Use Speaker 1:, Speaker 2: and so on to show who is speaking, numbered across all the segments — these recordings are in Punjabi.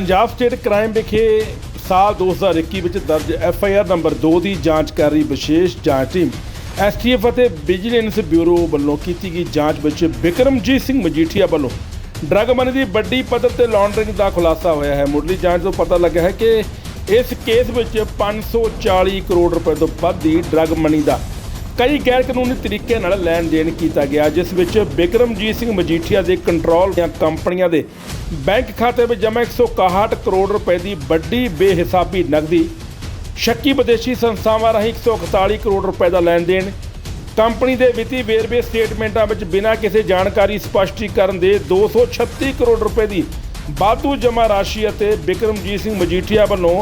Speaker 1: ਪੰਜਾਬ ਸਟੇਟ ਕ੍ਰਾਈਮ ਵਿਖੇ ਸਾਲ 2021 ਵਿੱਚ ਦਰਜ ਐਫ ਆਈ ਆਰ ਨੰਬਰ 2 ਦੀ ਜਾਂਚ ਕਰ ਰਹੀ ਵਿਸ਼ੇਸ਼ ਜਾਂਚ ਟੀਮ ਐਸਟੀਐਫ ਅਤੇ ਵਿਜੀਲੈਂਸ ਬਿਊਰੋ ਵੱਲੋਂ ਕੀਤੀ ਗਈ ਜਾਂਚ ਵਿੱਚ ਬਿਕਰਮਜੀਤ ਸਿੰਘ ਮਜੀਠੀਆ ਵੱਲੋਂ ਡਰੱਗ ਮਨੀ ਦੀ ਵੱਡੀ ਪੱਧਰ ਤੇ ਲਾਂਡਰਿੰਗ ਦਾ ਖੁਲਾਸਾ ਹੋਇਆ ਹੈ। ਮੁੱਢਲੀ ਜਾਂਚ ਤੋਂ ਪਤਾ ਲੱਗਾ ਹੈ ਕਿ ਇਸ ਕੇਸ ਵਿੱਚ 540 ਕਰੋੜ ਰੁਪਏ ਤੋਂ ਵੱਧ ਦੀ ਡਰੱਗ ਮਨੀ ਦਾ ਕਈ ਗੈਰ ਕਾਨੂੰਨੀ ਤਰੀਕੇ ਨਾਲ ਲੈਣ ਦੇਣ ਕੀਤਾ ਗਿਆ, ਜਿਸ ਵਿੱਚ ਬਿਕਰਮਜੀਤ ਸਿੰਘ ਮਜੀਠੀਆ ਦੇ ਕੰਟਰੋਲ ਦੀਆਂ ਕੰਪਨੀਆਂ ਦੇ ਬੈਂਕ ਖਾਤੇ ਵਿੱਚ ਜਮ੍ਹਾਂ 161 ਕਰੋੜ ਰੁਪਏ ਦੀ ਵੱਡੀ ਬੇਹਿਸਾਬੀ ਨਕਦੀ, ਸ਼ੱਕੀ ਵਿਦੇਸ਼ੀ ਸੰਸਥਾਵਾਂ ਰਾਹੀਂ 141 ਕਰੋੜ ਰੁਪਏ ਦਾ ਲੈਣ ਦੇਣ, ਕੰਪਨੀ ਦੇ ਵਿੱਤੀ ਵੇਰਵੇ ਸਟੇਟਮੈਂਟਾਂ ਵਿੱਚ ਬਿਨਾਂ ਕਿਸੇ ਜਾਣਕਾਰੀ ਸਪਸ਼ਟੀਕਰਨ ਦੇ 236 ਕਰੋੜ ਰੁਪਏ ਦੀ ਵਾਧੂ ਜਮ੍ਹਾਂ ਰਾਸ਼ੀ ਅਤੇ ਬਿਕਰਮਜੀਤ ਸਿੰਘ ਮਜੀਠੀਆ ਵੱਲੋਂ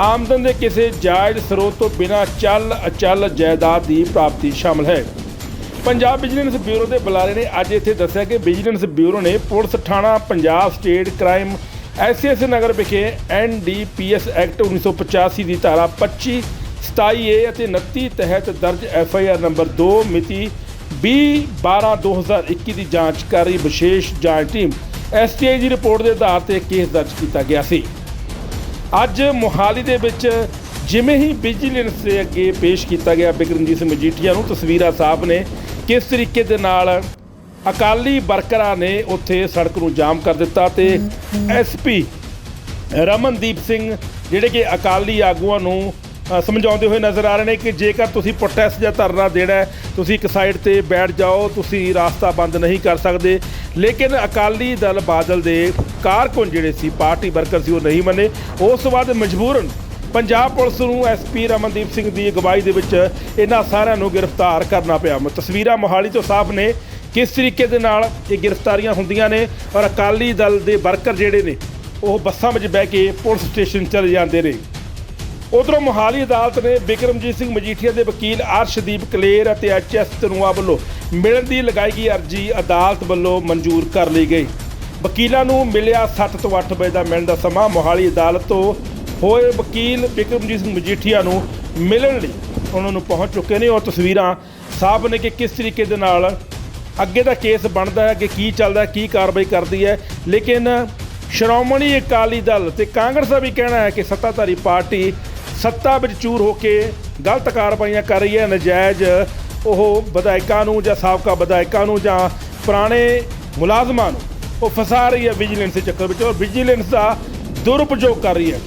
Speaker 1: ਆਮਦਨ ਦੇ ਕਿਸੇ ਜਾਇਜ਼ ਸਰੋਤ ਤੋਂ ਬਿਨਾਂ ਚੱਲ ਅਚੱਲ ਜਾਇਦਾਦ ਦੀ ਪ੍ਰਾਪਤੀ ਸ਼ਾਮਲ ਹੈ। ਪੰਜਾਬ ਵਿਜੀਲੈਂਸ ਬਿਊਰੋ ਦੇ ਬੁਲਾਰੇ ਨੇ ਅੱਜ ਇੱਥੇ ਦੱਸਿਆ ਕਿ ਵਿਜੀਲੈਂਸ ਬਿਊਰੋ ਨੇ ਪੁਲਿਸ ਥਾਣਾ Punjab state crime SS Nagar ਵਿਖੇ ਐਨਡੀਪੀਐਸ ਐਕਟ 1985 ਦੀ ਧਾਰਾ 25 27 ਏ ਅਤੇ 29 ਤਹਿਤ ਦਰਜ ਐਫਆਈਆਰ ਨੰਬਰ 2 ਮਿਤੀ 20 12 2021 ਦੀ ਜਾਂਚ ਕਰ ਰਹੀ ਵਿਸ਼ੇਸ਼ ਜਾਂਚ ਟੀਮ ਐਸਟੀਆਈ ਦੀ ਰਿਪੋਰਟ ਦੇ ਆਧਾਰ ਤੇ ਕੇਸ ਦਰਜ ਕੀਤਾ ਗਿਆ ਸੀ। ਅੱਜ ਮੋਹਾਲੀ ਦੇ ਵਿੱਚ ਜਿਵੇਂ ਹੀ ਵਿਜੀਲੈਂਸ ਦੇ ਅੱਗੇ ਪੇਸ਼ ਕੀਤਾ ਗਿਆ ਬਿਕਰਮਜੀਤ ਸਿੰਘ ਮਜੀਠੀਆ ਨੂੰ ਤਸਵੀਰਾਂ ਸਾਹਬ ਨੇ ਕਿਸ ਤਰੀਕੇ ਦੇ ਨਾਲ ਅਕਾਲੀ ਵਰਕਰਾਂ ਨੇ ਉੱਥੇ ਸੜਕ ਨੂੰ ਜਾਮ ਕਰ ਦਿੱਤਾ ਤੇ ਐਸਪੀ ਰਮਨਦੀਪ ਸਿੰਘ ਜਿਹੜੇ ਕਿ ਅਕਾਲੀ ਆਗੂਆਂ ਨੂੰ ਸਮਝਾਉਂਦੇ ਹੋਏ ਨਜ਼ਰ ਆ ਰਹੇ ਨੇ ਕਿ ਜੇਕਰ ਤੁਸੀਂ ਪ੍ਰੋਟੈਸਟ ਜਾਂ ਧਰਨਾ ਦੇਣਾ ਤੁਸੀਂ ਇੱਕ ਸਾਈਡ ਤੇ ਬੈਠ ਜਾਓ, ਤੁਸੀਂ ਰਾਸਤਾ ਬੰਦ ਨਹੀਂ ਕਰ ਸਕਦੇ। ਲੇਕਿਨ ਅਕਾਲੀ ਦਲ ਬਾਦਲ ਦੇ ਕਾਰਕੁਨ ਜਿਹੜੇ ਸੀ, ਪਾਰਟੀ ਵਰਕਰ ਸੀ, ਉਹ ਨਹੀਂ ਮੰਨੇ। ਉਸ ਤੋਂ ਬਾਅਦ ਮਜਬੂਰਨ ਪੰਜਾਬ ਪੁਲਿਸ ਨੂੰ ਐਸਪੀ ਰਮਨਦੀਪ ਸਿੰਘ ਦੀ ਅਗਵਾਈ ਦੇ ਵਿੱਚ ਇਹਨਾਂ ਸਾਰਿਆਂ ਨੂੰ ਗ੍ਰਿਫਤਾਰ ਕਰਨਾ ਪਿਆ। ਮ- ਤਸਵੀਰਾਂ ਮੋਹਾਲੀ ਤੋਂ ਸਾਫ਼ ਨੇ ਕਿਸ ਤਰੀਕੇ ਦੇ ਨਾਲ ਇਹ ਗ੍ਰਿਫਤਾਰੀਆਂ ਹੁੰਦੀਆਂ ਨੇ ਔਰ ਅਕਾਲੀ ਦਲ ਦੇ ਵਰਕਰ ਜਿਹੜੇ ਨੇ, ਉਹ ਬੱਸਾਂ ਵਿੱਚ ਬਹਿ ਕੇ ਪੁਲਿਸ ਸਟੇਸ਼ਨ ਚਲੇ ਜਾਂਦੇ ਨੇ। ਉਧਰੋਂ ਮੋਹਾਲੀ ਅਦਾਲਤ ਨੇ ਬਿਕਰਮਜੀਤ ਸਿੰਘ ਮਜੀਠੀਆ ਦੇ ਵਕੀਲ ਅਰਸ਼ਦੀਪ ਕਲੇਰ ਅਤੇ ਐਚਐਸ ਤਨੂਆ ਵੱਲੋਂ ਮਿਲਣ ਦੀ ਲਗਾਈ ਗਈ ਅਰਜੀ ਅਦਾਲਤ ਵੱਲੋਂ ਮਨਜ਼ੂਰ ਕਰ ਲਈ ਗਈ। ਵਕੀਲਾਂ ਨੂੰ ਮਿਲਿਆ 7 ਤੋਂ 8 ਵਜੇ ਦਾ ਮਿਲਣ ਦਾ ਸਮਾਂ। ਮੋਹਾਲੀ ਅਦਾਲਤ ਤੋਂ ਹੋਏ ਵਕੀਲ ਬਿਕਰਮਜੀਤ ਸਿੰਘ ਮਜੀਠੀਆ ਨੂੰ ਮਿਲਣ ਲਈ ਉਹਨਾਂ ਨੂੰ ਪਹੁੰਚ ਚੁੱਕੇ ਨੇ। ਔਰ ਤਸਵੀਰਾਂ ਸਾਫ਼ ਨੇ ਕਿ ਕਿਸ ਤਰੀਕੇ ਦੇ ਨਾਲ ਅੱਗੇ ਦਾ ਕੇਸ ਬਣਦਾ ਹੈ ਕਿ ਕੀ ਚੱਲਦਾ ਹੈ, ਕੀ ਕਾਰਵਾਈ ਕਰਦੀ ਹੈ। ਲੇਕਿਨ ਸ਼੍ਰੋਮਣੀ ਅਕਾਲੀ ਦਲ ਤੇ ਕਾਂਗਰਸ ਦਾ ਵੀ ਕਹਿਣਾ ਹੈ ਕਿ ਸੱਤਾਧਾਰੀ ਪਾਰਟੀ ਸੱਤਾ ਵਿੱਚ ਚੂਰ ਹੋ ਕੇ ਗਲਤ ਕਾਰਵਾਈਆਂ ਕਰ ਰਹੀ ਹੈ। ਨਜਾਇਜ਼ ਉਹ ਵਿਧਾਇਕਾਂ ਨੂੰ ਜਾਂ ਸਾਬਕਾ ਵਿਧਾਇਕਾਂ ਨੂੰ ਜਾਂ ਪੁਰਾਣੇ ਮੁਲਾਜ਼ਮਾਂ ਨੂੰ ਉਹ ਫਸਾ ਰਹੀ ਹੈ ਵਿਜੀਲੈਂਸ ਦੇ ਚੱਕਰ ਵਿੱਚ। ਔਰ ਵਿਜੀਲੈਂਸ ਦਾ ਦੁਰਉਪਯੋਗ ਕਰ ਰਹੀ ਹੈ।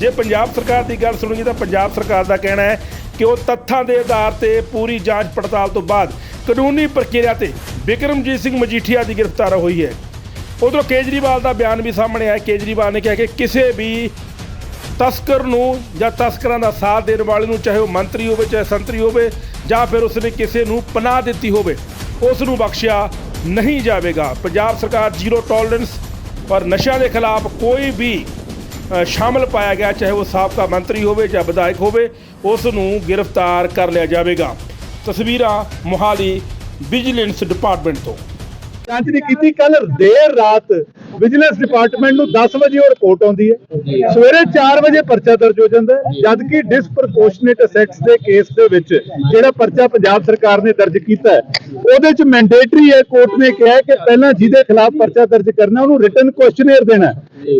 Speaker 1: ਜੇ ਪੰਜਾਬ ਸਰਕਾਰ ਦੀ ਗੱਲ ਸੁਣੀਏ ਤਾਂ ਪੰਜਾਬ ਸਰਕਾਰ ਦਾ ਕਹਿਣਾ ਹੈ ਕਿ ਉਹ ਤੱਥਾਂ ਦੇ ਆਧਾਰ ਤੇ ਪੂਰੀ ਜਾਂਚ ਪੜਤਾਲ ਤੋਂ ਬਾਅਦ ਕਾਨੂੰਨੀ ਪ੍ਰਕਿਰਿਆ ਤੇ ਬਿਕਰਮਜੀਤ ਸਿੰਘ ਮਜੀਠੀਆ ਦੀ ਗ੍ਰਿਫਤਾਰ ਹੋਈ ਹੈ। ਉਧਰੋਂ ਕੇਜਰੀਵਾਲ ਦਾ ਬਿਆਨ ਵੀ ਸਾਹਮਣੇ ਆਇਆ। ਕੇਜਰੀਵਾਲ ਨੇ ਕਿਹਾ ਕਿ ਕਿਸੇ ਵੀ ਤਸਕਰ ਨੂੰ ਜਾਂ ਤਸਕਰਾਂ ਦਾ ਸਾਥ ਦੇਣ ਵਾਲੇ ਨੂੰ ਚਾਹੇ ਉਹ ਮੰਤਰੀ ਹੋਵੇ, ਚਾਹੇ ਸੰਤਰੀ ਹੋਵੇ ਜਾਂ ਫਿਰ ਉਸਨੇ ਕਿਸੇ ਨੂੰ ਪਨਾਹ ਦਿੱਤੀ ਹੋਵੇ, ਉਸ ਨੂੰ ਬਖਸ਼ਿਆ ਨਹੀਂ ਜਾਵੇਗਾ। ਪੰਜਾਬ ਸਰਕਾਰ ਜ਼ੀਰੋ ਟੋਲਰੈਂਸ ਪਰ ਨਸ਼ਿਆਂ ਦੇ ਖਿਲਾਫ ਕੋਈ ਵੀ ਸ਼ਾਮਲ ਪਾਇਆ ਗਿਆ, ਚਾਹੇ ਉਹ ਸਾਬਕਾ ਮੰਤਰੀ ਹੋਵੇ ਜਾਂ ਵਿਧਾਇਕ ਹੋਵੇ, ਉਸ ਨੂੰ ਗ੍ਰਿਫਤਾਰ ਕਰ ਲਿਆ ਜਾਵੇਗਾ। ਤਸਵੀਰਾਂ ਮੋਹਾਲੀ ਵਿਜੀਲੈਂਸ ਡਿਪਾਰਟਮੈਂਟ ਤੋਂ।
Speaker 2: ਜਾਂਚ ਨਹੀਂ ਕੀਤੀ ਕੱਲ ਦੇਰ ਰਾਤ ਵਿਜੀਲੈਂਸ ਡਿਪਾਰਟਮੈਂਟ ਨੂੰ 10 ਵਜੇ ਉਹ ਰਿਪੋਰਟ ਆਉਂਦੀ ਹੈ ਸਵੇਰੇ 4 ਵਜੇ ਪਰਚਾ ਦਰਜ ਹੋ ਜਾਂਦਾ ਜਦ ਕਿ ਡਿਸਪ੍ਰੋਪੋਰਸ਼ਨੇਟ ਅਸੈਟਸ ਦੇ ਕੇਸ ਦੇ ਵਿੱਚ ਜਿਹੜਾ ਪਰਚਾ ਪੰਜਾਬ ਸਰਕਾਰ ਨੇ ਦਰਜ ਕੀਤਾ ਉਹਦੇ ਚ ਮੈਂਡੇਟਰੀ ਹੈ ਕੋਰਟ ਨੇ ਕਿਹਾ ਕਿ ਪਹਿਲਾਂ ਜਿਹਦੇ ਖਿਲਾਫ ਪਰਚਾ ਦਰਜ ਕਰਨਾ ਉਹਨੂੰ ਰਿਟਨ ਕੁਐਸਚਨੇਅਰ ਦੇਣਾ।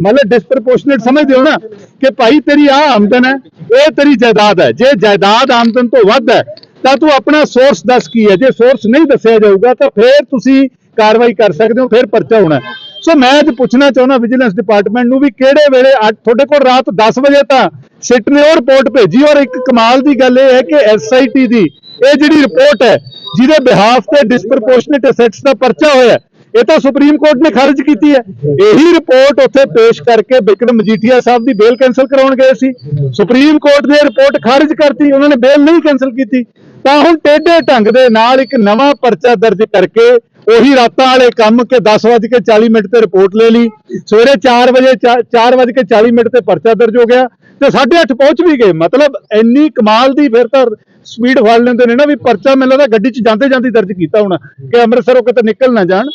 Speaker 2: ਮਤਲਬ ਡਿਸਪ੍ਰੋਪੋਰਸ਼ਨੇਟ ਸਮਝਦੇ ਹੋ ਨਾ ਕਿ ਭਾਈ ਤੇਰੀ ਆ ਆਮਦਨ ਹੈ ਇਹ ਤੇਰੀ ਜਾਇਦਾਦ ਹੈ ਜੇ ਜਾਇਦਾਦ ਆਮਦਨ ਤੋਂ ਵੱਧ ਹੈ ਤਾਂ ਤੂੰ ਆਪਣਾ ਸੋਰਸ ਦੱਸ ਕੀ ਹੈ ਜੇ ਸੋਰਸ ਨਹੀਂ ਦੱਸਿਆ ਜਾਊਗਾ ਤਾਂ ਫਿਰ ਤੁਸੀਂ ਕਾਰਵਾਈ ਕਰ ਸਕਦੇ ਹੋ ਫਿਰ ਪਰਚਾ ਹੋਣਾ। ਸੋ ਮੈਂ ਅੱਜ ਪੁੱਛਣਾ ਚਾਹੁੰਦਾ ਵਿਜੀਲੈਂਸ ਡਿਪਾਰਟਮੈਂਟ ਨੂੰ ਵੀ ਕਿਹੜੇ ਵੇਲੇ ਅੱਜ ਤੁਹਾਡੇ ਕੋਲ ਰਾਤ 10 ਵਜੇ ਤਾਂ ਸਿੱਟ ਨੇ ਉਹ ਰਿਪੋਰਟ ਭੇਜੀ। ਔਰ ਇੱਕ ਕਮਾਲ ਦੀ ਗੱਲ ਇਹ ਹੈ ਕਿ ਐਸਆਈਟੀ ਦੀ ਇਹ ਜਿਹੜੀ ਰਿਪੋਰਟ ਹੈ, ਜਿਹਦੇ ਬਿਹਾਫ ਤੇ ਡਿਸਪ੍ਰੋਪੋਰਸ਼ਨੇਟ ਅਸੈਟਸ ਦਾ ਪਰਚਾ ਹੋਇਆ ਇਹ ਤਾਂ ਸੁਪਰੀਮ ਕੋਰਟ ਨੇ ਖਾਰਜ ਕੀਤੀ ਹੈ। ਇਹੀ ਰਿਪੋਰਟ ਉੱਥੇ ਪੇਸ਼ ਕਰਕੇ ਬਿਕਰਮ ਮਜੀਠੀਆ ਸਾਹਿਬ ਦੀ ਬੇਲ ਕੈਨਸਲ ਕਰਾਉਣ ਗਏ ਸੀ। ਸੁਪਰੀਮ ਕੋਰਟ ਨੇ ਰਿਪੋਰਟ ਖਾਰਜ ਕਰਤੀ, ਉਹਨਾਂ ਨੇ ਬੇਲ ਨਹੀਂ ਕੈਨਸਲ ਕੀਤੀ। ਤਾਂ ਹੁਣ ਟੇਢੇ ਢੰਗ ਦੇ ਨਾਲ ਇੱਕ ਨਵਾਂ ਪਰਚਾ ਦਰਜ ਕਰਕੇ ਉਹੀ ਰਾਤਾਂ ਵਾਲੇ ਕੰਮ ਕਿ 10:40 ਮਿੰਟ ਤੇ ਰਿਪੋਰਟ ਲੈ ਲਈ। ਸਵੇਰੇ 4 ਵਜੇ 4:40 ਮਿੰਟ ਤੇ ਪਰਚਾ ਦਰਜ ਹੋ ਗਿਆ ਤੇ 8:30 ਪਹੁੰਚ ਵੀ ਗਏ। ਮਤਲਬ ਇੰਨੀ ਕਮਾਲ ਦੀ ਫਿਰ ਤਾਂ ਸਪੀਡ ਫੜ ਲੈਂਦੇ ਨੇ ਨਾ ਵੀ ਪਰਚਾ ਮੈਨੂੰ ਲੱਗਦਾ ਗੱਡੀ 'ਚ ਜਾਂਦੇ ਜਾਂਦੇ ਦਰਜ ਕੀਤਾ ਹੋਣਾ ਕਿ ਅੰਮ੍ਰਿਤਸਰੋਂ ਕਿਤੇ ਨਿਕਲ ਨਾ ਜਾਣ।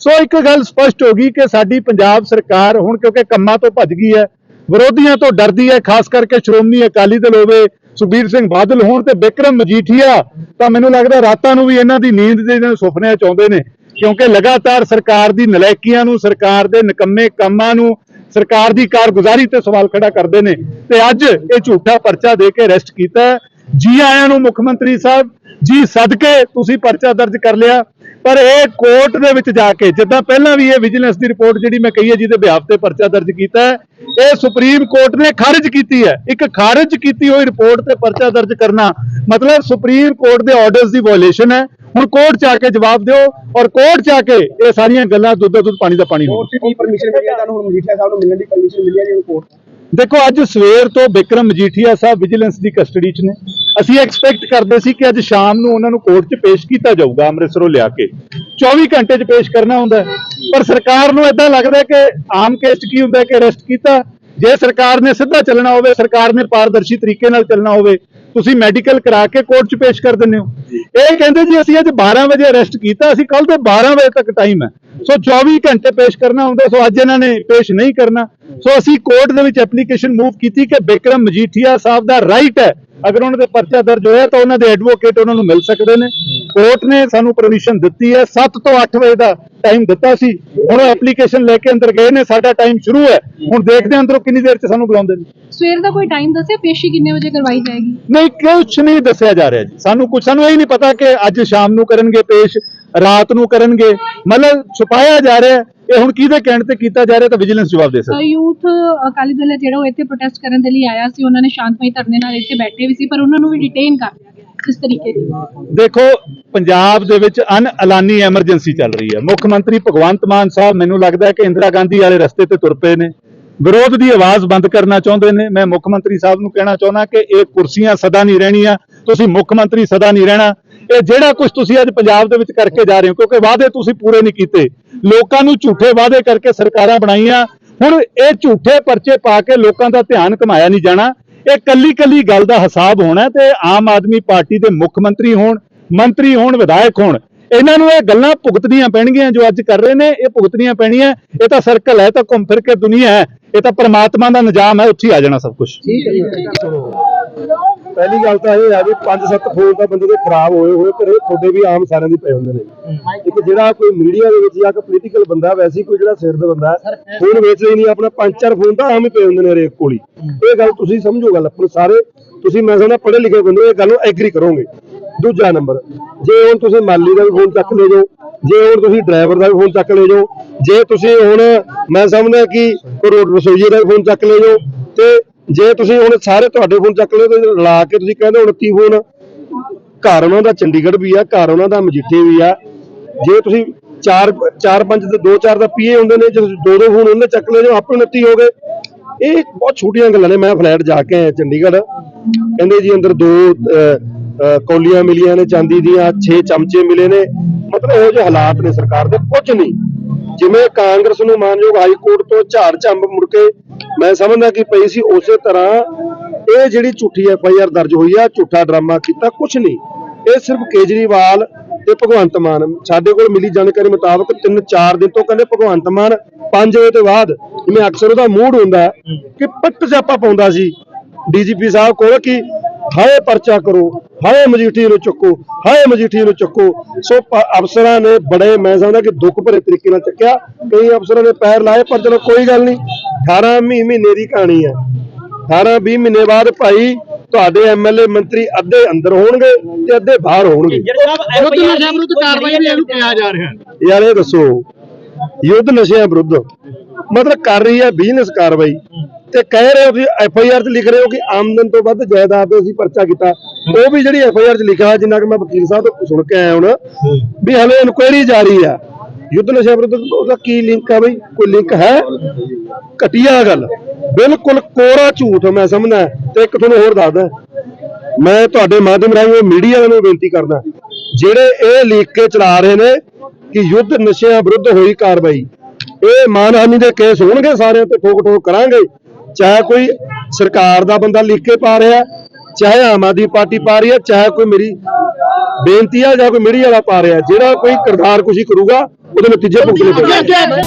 Speaker 2: ਸੋ ਇੱਕ ਗੱਲ ਸਪਸ਼ਟ ਹੋ ਗਈ ਕਿ ਸਾਡੀ ਪੰਜਾਬ ਸਰਕਾਰ ਹੁਣ ਕਿਉਂਕਿ ਕੰਮਾਂ ਤੋਂ ਭੱਜ ਗਈ ਹੈ, ਵਿਰੋਧੀਆਂ ਤੋਂ ਡਰਦੀ ਹੈ, ਖਾਸ ਕਰਕੇ ਸ਼੍ਰੋਮਣੀ ਅਕਾਲੀ ਦਲ ਹੋਵੇ ਸੁਖਬੀਰ ਸਿੰਘ ਬਾਦਲ ਹੋਣ ਤੇ ਬਿਕਰਮ ਮਜੀਠੀਆ, ਤਾਂ ਮੈਨੂੰ ਲੱਗਦਾ ਰਾਤਾਂ ਨੂੰ ਵੀ ਇਹਨਾਂ ਦੀ ਨੀਂਦ ਦੇ ਇਹਨਾਂ ਸੁਪਨੇ ਚ ਆਉਂਦੇ ਨੇ। ਕਿਉਂਕਿ ਲਗਾਤਾਰ ਸਰਕਾਰ ਦੀ ਨਲਾਇਕੀਆਂ ਨੂੰ, ਸਰਕਾਰ ਦੇ ਨਿਕੰਮੇ ਕੰਮਾਂ ਨੂੰ, ਸਰਕਾਰ ਦੀ ਕਾਰਗੁਜ਼ਾਰੀ ਤੇ ਸਵਾਲ ਖੜਾ ਕਰਦੇ ਨੇ। ਤੇ ਅੱਜ ਇਹ ਝੂਠਾ ਪਰਚਾ ਦੇ ਕੇ ਅਰੈਸਟ ਕੀਤਾ ਹੈ। ਜੀ ਆਇਆਂ ਨੂੰ ਮੁੱਖ ਮੰਤਰੀ ਸਾਹਿਬ, ਜੀ ਸਦਕੇ ਤੁਸੀਂ ਪਰਚਾ ਦਰਜ ਕਰ ਲਿਆ। ਪਰ ਇਹ ਕੋਰਟ ਦੇ ਵਿੱਚ ਜਾ ਕੇ, ਜਿੱਦਾਂ ਪਹਿਲਾਂ ਵੀ ਇਹ ਵਿਜੀਲੈਂਸ ਦੀ ਰਿਪੋਰਟ ਜਿਹੜੀ ਮੈਂ ਕਹੀ ਹੈ, ਜਿਹਦੇ ਬਿਹਾਫ ਤੇ ਪਰਚਾ ਦਰਜ ਕੀਤਾ ਹੈ, ਇਹ ਸੁਪਰੀਮ ਕੋਰਟ ਨੇ ਖਾਰਜ ਕੀਤੀ ਹੈ। ਇੱਕ ਖਾਰਜ ਕੀਤੀ ਹੋਈ ਰਿਪੋਰਟ ਤੇ ਪਰਚਾ ਦਰਜ ਕਰਨਾ, ਮਤਲਬ ਸੁਪਰੀਮ ਕੋਰਟ ਦੇ ਆਰਡਰਸ ਦੀ ਵਾਇਓਲੇਸ਼ਨ ਹੈ। ਹੁਣ ਕੋਰਟ 'ਚ ਆ ਕੇ ਜਵਾਬ ਦਿਓ ਔਰ ਕੋਰਟ 'ਚ ਆ ਕੇ ਇਹ ਸਾਰੀਆਂ ਗੱਲਾਂ ਦੁੱਧ ਦਾ ਦੁੱਧ ਪਾਣੀ ਦਾ ਪਾਣੀ ਹੋਣ
Speaker 3: ਕੋਰਟ ਦੀ ਪਰਮਿਸ਼ਨ ਮਿਲੀ ਹੈ? ਤੁਹਾਨੂੰ ਹੁਣ ਮਜੀਠੀਆ ਸਾਹਿਬ ਨੂੰ ਮਿਲਣ ਦੀ ਪਰਮਿਸ਼ਨ ਮਿਲੀ ਹੈ ਜੀ ਕੋਰਟ
Speaker 2: ਦੇਖੋ ਅੱਜ ਸਵੇਰ ਤੋਂ ਬਿਕਰਮ ਮਜੀਠੀਆ ਸਾਹਿਬ ਵਿਜੀਲੈਂਸ ਦੀ ਕਸਟਡੀ 'ਚ ਨੇ। ਅਸੀਂ ਐਕਸਪੈਕਟ ਕਰਦੇ ਸੀ ਕਿ ਅੱਜ ਸ਼ਾਮ ਨੂੰ ਉਹਨਾਂ ਨੂੰ ਕੋਰਟ 'ਚ ਪੇਸ਼ ਕੀਤਾ ਜਾਊਗਾ ਅੰਮ੍ਰਿਤਸਰੋਂ ਲਿਆ ਕੇ। 24 ਘੰਟੇ 'ਚ ਪੇਸ਼ ਕਰਨਾ ਹੁੰਦਾ। ਪਰ ਸਰਕਾਰ ਨੂੰ ਇਦਾਂ ਲੱਗਦਾ ਕਿ ਆਮ ਕੇਸ 'ਚ ਕੀ ਹੁੰਦਾ ਕਿ ਅਰੈਸਟ ਕੀਤਾ। ਜੇ ਸਰਕਾਰ ਨੇ ਸਿੱਧਾ ਚੱਲਣਾ ਹੋਵੇ ਸਰਕਾਰ ਨੇ ਪਾਰਦਰਸ਼ੀ ਤਰੀਕੇ ਨਾਲ ਚੱਲਣਾ ਹੋਵੇ ਤੁਸੀਂ ਮੈਡੀਕਲ ਕਰਾ ਕੇ ਕੋਰਟ 'ਚ ਪੇਸ਼ ਕਰ ਦਿੰਦੇ ਹੋ। ਇਹ ਕਹਿੰਦੇ ਜੀ ਅਸੀਂ ਅੱਜ 12 ਵਜੇ ਅਰੈਸਟ ਕੀਤਾ ਅਸੀਂ ਕੱਲ ਤੇ 12 ਵਜੇ ਤੱਕ ਟਾਈਮ ਹੈ। ਸੋ 24 ਘੰਟੇ ਪੇਸ਼ ਕਰਨਾ ਹੁੰਦਾ ਸੋ ਅੱਜ ਇਹਨਾਂ ਨੇ ਪੇਸ਼ ਨਹੀਂ ਕਰਨਾ। ਸੋ ਅਸੀਂ ਕੋਰਟ ਦੇ ਵਿੱਚ ਐਪਲੀਕੇਸ਼ਨ ਮੂਵ ਕੀਤੀ ਕਿ ਬਿਕਰਮ ਮਜੀਠੀਆ ਸਾਹਿਬ ਦਾ ਰਾਈਟ ਹੈ। ਅਗਰ ਉਹਨਾਂ ਦੇ ਪਰਚਾ ਦਰਜ ਹੋਇਆ ਤਾਂ ਉਹਨਾਂ ਦੇ ਐਡਵੋਕੇਟ ਉਹਨਾਂ ਨੂੰ ਮਿਲ ਸਕਦੇ ਨੇ। ਕੋਰਟ ਨੇ ਸਾਨੂੰ ਪਰਮਿਸ਼ਨ ਦਿੱਤੀ ਹੈ 7 ਤੋਂ 8 ਵਜੇ ਦਾ ਟਾਈਮ ਦਿੱਤਾ ਸੀ ਹੁਣ ਐਪਲੀਕੇਸ਼ਨ ਲੈ ਕੇ ਅੰਦਰ ਗਏ ਨੇ ਸਾਡਾ ਟਾਈਮ ਸ਼ੁਰੂ ਹੈ। ਹੁਣ ਦੇਖਦੇ ਹਾਂ ਅੰਦਰੋਂ ਕਿੰਨੀ ਦੇਰ ਚ ਸਾਨੂੰ ਬੁਲਾਉਂਦੇ ਨੇ।
Speaker 4: ਸਵੇਰ ਦਾ ਕੋਈ ਟਾਈਮ ਦੱਸਿਆ? ਪੇਸ਼ੀ ਕਿੰਨੇ ਵਜੇ ਕਰਵਾਈ ਜਾਏਗੀ?
Speaker 2: ਨਹੀਂ ਕੁਛ ਨਹੀਂ ਦੱਸਿਆ ਜਾ ਰਿਹਾ ਜੀ। ਸਾਨੂੰ ਕੁਛ ਸਾਨੂੰ ਇਹ ਨਹੀਂ ਪਤਾ ਕਿ ਅੱਜ ਸ਼ਾਮ ਨੂੰ ਕਰਨਗੇ ਪੇਸ਼ ਰਾਤ ਨੂੰ ਕਰਨਗੇ। ਮਤਲਬ ਛੁਪਾਇਆ ਜਾ ਰਿਹਾ ਹੈ। ਇਹ ਹੁਣ ਕਿਹਦੇ ਕਹਿਣ ਤੇ ਕੀਤਾ ਜਾ ਰਿਹਾ ਤਾਂ ਵਿਜੀਲੈਂਸ ਜਵਾਬ ਦੇ ਸਕਦੀ।
Speaker 4: ਯੂਥ ਅਕਾਲੀ ਦਲ ਜਿਹੜਾ ਉਹ ਇੱਥੇ ਪ੍ਰੋਟੈਸਟ ਕਰਨ ਦੇ ਲਈ ਆਇਆ ਸੀ। ਉਹਨਾਂ ਨੇ ਸ਼ਾਂਤਮਈ ਧਰਨੇ ਨਾਲ ਇੱਥੇ ਬੈਠੇ ਵੀ ਸੀ ਪਰ ਉਹਨਾਂ ਨੂੰ ਵੀ ਡਿਟੇਨ ਕਰ ਲਿਆ ਤਰੀਕੇ ਦੀ?
Speaker 2: ਦੇਖੋ, ਪੰਜਾਬ ਦੇ ਵਿੱਚ ਅਨ ਐਲਾਨੀ ਐਮਰਜੈਂਸੀ ਚੱਲ ਰਹੀ ਹੈ। ਮੁੱਖ ਮੰਤਰੀ ਭਗਵੰਤ ਮਾਨ ਸਾਹਿਬ, ਮੈਨੂੰ ਲੱਗਦਾ ਕਿ ਇੰਦਰਾ ਗਾਂਧੀ ਵਾਲੇ ਰਸਤੇ ਤੇ ਤੁਰ ਪਏ ਨੇ। ਵਿਰੋਧ ਦੀ ਆਵਾਜ਼ ਬੰਦ ਕਰਨਾ ਚਾਹੁੰਦੇ ਨੇ। ਮੈਂ ਮੁੱਖ ਮੰਤਰੀ ਸਾਹਿਬ ਨੂੰ ਕਹਿਣਾ ਚਾਹੁੰਦਾ ਕਿ ਇਹ ਕੁਰਸੀਆਂ ਸਦਾ ਨਹੀਂ ਰਹਿਣੀਆਂ। ਤੁਸੀਂ ਮੁੱਖ ਮੰਤਰੀ ਸਦਾ ਨਹੀਂ ਰਹਿਣਾ। ਇਹ ਜਿਹੜਾ ਕੁਝ ਤੁਸੀਂ ਅੱਜ ਪੰਜਾਬ ਦੇ ਵਿੱਚ ਕਰਕੇ ਜਾ ਰਹੇ ਹੋ, ਕਿਉਂਕਿ ਵਾਅਦੇ ਤੁਸੀਂ ਪੂਰੇ ਨਹੀਂ ਕੀਤੇ। ਲੋਕਾਂ ਨੂੰ ਝੂਠੇ ਵਾਅਦੇ ਕਰਕੇ ਸਰਕਾਰਾਂ ਬਣਾਈਆਂ। ਹੁਣ ਇਹ ਝੂਠੇ ਪਰਚੇ ਪਾ ਕੇ ਲੋਕਾਂ ਦਾ ਧਿਆਨ ਘਮਾਇਆ ਨਹੀਂ ਜਾਣਾ। ਇਹ ਕੱਲੀ ਕੱਲੀ ਗੱਲ ਦਾ ਹਿਸਾਬ ਹੋਣਾ ਹੈ ਤੇ ਆਮ ਆਦਮੀ ਪਾਰਟੀ ਦੇ ਮੁੱਖ ਮੰਤਰੀ ਹੋਣ ਮੰਤਰੀ ਹੋਣ, ਵਿਧਾਇਕ ਹੋਣ, ਇਹਨਾਂ ਨੂੰ ਇਹ ਗੱਲਾਂ ਭੁਗਤਣੀਆਂ ਪੈਣਗੀਆਂ ਜੋ ਅੱਜ ਕਰ ਰਹੇ ਨੇ, ਇਹ ਭੁਗਤਣੀਆਂ ਪੈਣੀਆਂ, ਇਹ ਤਾਂ ਸਰਕਲ ਹੈ ਤਾਂ ਘੁੰਮ ਫਿਰ ਕੇ ਦੁਨੀਆ ਹੈ, ਇਹ ਤਾਂ ਪਰਮਾਤਮਾ ਦਾ ਨਿਜ਼ਾਮ ਹੈ, ਉੱਥੇ ਹੀ ਆ ਜਾਣਾ ਸਭ ਕੁਝ
Speaker 3: ਪਹਿਲੀ ਗੱਲ ਤਾਂ ਇਹ ਹੈ ਵੀ 5-7 ਫੋਨ ਤਾਂ ਬੰਦੇ ਦੇ ਖਰਾਬ ਹੋਏ ਹੋਏ ਘਰੇ ਤੁਹਾਡੇ ਵੀ ਆਮ ਸਾਰਿਆਂ ਦੀ ਪਏ ਹੁੰਦੇ ਨੇ। ਇੱਕ ਜਿਹੜਾ ਕੋਈ ਮੀਡੀਆ ਦੇ ਵਿੱਚ ਜਾਂ ਕੋਈ ਪੋਲੀਟੀਕਲ ਬੰਦਾ ਵੈਸੇ ਹੀ ਕੋਈ ਜਿਹੜਾ ਸਿਰ ਦਾ ਬੰਦਾ ਹੈ, ਫੋਨ ਵੇਚ ਲਈ ਨਹੀਂ ਆਪਣਾ 5-4 ਫੋਨ ਤਾਂ ਆਮ ਹੀ ਪਏ ਹੁੰਦੇ ਨੇ ਹਰੇਕ ਕੋਲ। ਹੀ ਇਹ ਗੱਲ ਤੁਸੀਂ ਸਮਝੋ ਗੱਲ ਆਪਾਂ ਸਾਰੇ ਤੁਸੀਂ ਮੈਂ ਸਮਝਦਾ ਪੜ੍ਹੇ ਲਿਖੇ ਬੰਦੇ ਹੋ, ਇਹ ਗੱਲ ਨੂੰ ਐਗਰੀ ਕਰੋਗੇ। ਦੂਜਾ ਨੰਬਰ ਜੇ ਹੁਣ ਤੁਸੀਂ ਮਾਲੀ ਦਾ ਵੀ ਫੋਨ ਚੱਕ ਲੈ ਜਾਓ ਜੇ ਹੁਣ ਤੁਸੀਂ ਡਰਾਈਵਰ ਦਾ ਵੀ ਫੋਨ ਚੱਕ ਲੈ ਜਾਓ ਜੇ ਤੁਸੀਂ ਹੁਣ ਮੈਂ ਸਮਝਦਾ ਕਿ ਰੋਡ ਰਸੋਈਏ ਦਾ ਵੀ ਫੋਨ ਚੱਕ ਲੈ ਜਾਓ ਤੇ ਜੇ ਤੁਸੀਂ ਹੁਣ ਸਾਰੇ ਤੁਹਾਡੇ ਫੋਨ ਚੱਕ ਲਏ ਤੇ ਲਾ ਕੇ ਤੁਸੀਂ ਕਹਿੰਦੇ 29 ਫੋਨ ਘਰ ਉਹਨਾਂ ਦਾ ਚੰਡੀਗੜ੍ਹ ਵੀ ਆ, ਘਰ ਉਹਨਾਂ ਦਾ ਮਜੀਠੇ ਵੀ ਆ। ਜੇ ਤੁਸੀਂ ਚਾਰ ਚਾਰ ਪੰਜ ਤੇ ਦੋ ਚਾਰ ਦਾ ਪੀਏ ਹੁੰਦੇ ਨੇ, ਜੇ ਦੋ ਦੋ ਫੋਨ ਉਹਨੇ ਚੱਕ ਲਏ, ਜੋ ਆਪੇ 29 ਹੋ ਗਏ। ਇਹ ਬਹੁਤ ਛੋਟੀਆਂ ਗੱਲਾਂ ਨੇ, ਮੈਂ ਫਲੈਟ ਜਾ ਕੇ ਆਇਆ ਚੰਡੀਗੜ੍ਹ। ਕਹਿੰਦੇ ਜੀ ਅੰਦਰ ਦੋ ਕੌਲੀਆਂ ਮਿਲੀਆਂ ਨੇ ਚਾਂਦੀ ਦੀਆਂ 6 ਚਮਚੇ ਮਿਲੇ ਨੇ। ਮਤਲਬ ਇਹੋ ਜਿਹੇ ਹਾਲਾਤ ਨੇ ਸਰਕਾਰ ਦੇ, ਕੁਝ ਨਹੀਂ। ਜਿਵੇਂ ਕਾਂਗਰਸ ਨੂੰ ਮਾਨਯੋਗ ਹਾਈ ਕੋਰਟ ਤੋਂ ਝਾੜ ਝੰਬ ਮੁੜ ਕੇ ਮੈਂ ਸਮਝਦਾ ਕਿ ਪਈ ਸੀ ਉਸੇ ਤਰ੍ਹਾਂ ਇਹ ਜਿਹੜੀ ਝੂਠੀ ਐਫ ਆਈ ਆਰ ਦਰਜ ਹੋਈ ਆ, ਝੂਠਾ ਡਰਾਮਾ ਕੀਤਾ ਕੁਝ ਨਹੀਂ। ਇਹ ਸਿਰਫ ਕੇਜਰੀਵਾਲ ਤੇ ਭਗਵੰਤ ਮਾਨ। ਸਾਡੇ ਕੋਲ ਮਿਲੀ ਜਾਣਕਾਰੀ ਮੁਤਾਬਕ 3-4 ਦਿਨ ਤੋਂ ਕਹਿੰਦੇ ਭਗਵੰਤ ਮਾਨ 5 ਵਜੇ ਤੋਂ ਬਾਅਦ ਜਿਵੇਂ ਅਕਸਰ ਉਹਦਾ ਮੂਡ ਹੁੰਦਾ ਕਿ ਪੱਟ ਜਾਪਾ ਪਾਉਂਦਾ ਸੀ। ਡੀਜੀਪੀ ਸਾਹਿਬ ਕੋਲ ਕਿ ਹਾਏ ਪਰਚਾ ਕਰੋ ਹਾਏ ਮਜੀਠੀ ਨੂੰ ਚੁੱਕੋ ਹਾਏ ਮਜੀਠੀ ਨੂੰ ਚੁੱਕੋ। ਸੋ ਅਫਸਰਾਂ ਨੇ ਬੜੇ ਮੈਂ ਸਮਝਦਾ ਕਿ ਦੁੱਖ ਭਰੇ ਤਰੀਕੇ ਨਾਲ ਚੱਕਿਆ। ਕਈ ਅਫਸਰਾਂ ਨੇ ਪੈਰ ਲਾਏ ਪਰ ਚਲੋ ਕੋਈ ਗੱਲ ਨਹੀਂ। 18 ਮਹੀ- ਮਹੀਨੇ ਦੀ ਕਹਾਣੀ ਆ। 18 20 ਮਹੀਨੇ ਬਾਅਦ ਭਾਈ ਤੁਹਾਡੇ ਐਮਐਲਏ ਮੰਤਰੀ ਅੱਧੇ ਅੰਦਰ ਹੋਣਗੇ ਤੇ ਅੱਧੇ ਬਾਹਰ ਹੋਣਗੇ।
Speaker 2: ਯੁੱਧ ਨਸ਼ਾ ਵਿਰੁੱਧ ਕਾਰਵਾਈ ਵੀ ਇਹਨੂੰ ਕਿਹਾ ਜਾ ਰਿਹਾ।
Speaker 3: ਯਾਰ ਇਹ ਦੱਸੋ ਯੁੱਧ ਨਸ਼ਿਆਂ ਵਿਰੁੱਧ ਮਤਲਬ ਕਰ ਰਹੀ ਹੈ ਬਿਜ਼ਨਸ ਕਾਰਵਾਈ। ਤੇ ਕਹਿ ਰਹੇ ਹੋ ਤੁਸੀਂ ਐਫ ਆਈ ਆਰ 'ਚ ਲਿਖ ਰਹੇ ਹੋ ਕਿ ਆਮਦਨ ਤੋਂ ਵੱਧ ਜਾਇਦਾਦ ਤੇ ਅਸੀਂ ਪਰਚਾ ਕੀਤਾ। ਉਹ ਵੀ ਜਿਹੜੀ ਐਫ ਆਈ ਆਰ 'ਚ ਲਿਖਿਆ, ਜਿੰਨਾ ਕਿ ਮੈਂ ਵਕੀਲ ਸਾਹਿਬ ਤੋਂ ਸੁਣ ਕੇ ਆਇਆ ਹੁਣ, ਵੀ ਹਲੇ ਇਨਕੁਆਇਰੀ ਜਾਰੀ ਆ। ਯੁੱਧ ਨਸ਼ਿਆਂ ਵਿਰੁੱਧ ਉਹਦਾ ਕੀ ਲਿੰਕ ਆ ਬਈ? ਕੋਈ ਲਿੰਕ ਹੈ? ਘਟੀਆ ਗੱਲ। ਬਿਲਕੁਲ ਕੋਰਾ ਝੂਠ ਮੈਂ ਸਮਝਦਾ ਤੇ ਇੱਕ ਤੁਹਾਨੂੰ ਹੋਰ ਦੱਸਦਾ ਮੈਂ ਤੁਹਾਡੇ ਮਾਧਿਅਮ ਰਾਹੀਂ ਮੀਡੀਆ ਨੂੰ ਬੇਨਤੀ ਕਰਦਾ ਜਿਹੜੇ ਇਹ ਲਿਖ ਕੇ ਚਲਾ ਰਹੇ ਨੇ ਕਿ ਯੁੱਧ ਨਸ਼ਿਆਂ ਵਿਰੁੱਧ ਹੋਈ ਕਾਰਵਾਈ, ਇਹ ਮਾਨਹਾਨੀ ਦੇ ਕੇਸ ਹੋਣਗੇ ਸਾਰਿਆਂ ਤੇ ਠੋਕ ਠੋਕ ਕਰਾਂਗੇ। ਚਾਹੇ ਕੋਈ ਸਰਕਾਰ ਦਾ ਬੰਦਾ ਲਿਖ ਕੇ ਪਾ ਰਿਹਾ, ਚਾਹੇ ਆਮ ਆਦਮੀ ਪਾਰਟੀ ਪਾ ਰਹੀ ਹੈ, ਚਾਹੇ ਕੋਈ ਮੇਰੀ ਬੇਨਤੀ ਆ ਜਾਂ ਕੋਈ ਮੀਡੀਆ ਵਾਲਾ ਪਾ ਰਿਹਾ, ਜਿਹੜਾ ਕੋਈ ਕਿਰਦਾਰ ਕੁਸ਼ੀ ਕਰੂਗਾ, ਉਹਦੇ ਨਤੀਜੇ ਭੁਗਤਣੇ ਪੈਣਗੇ।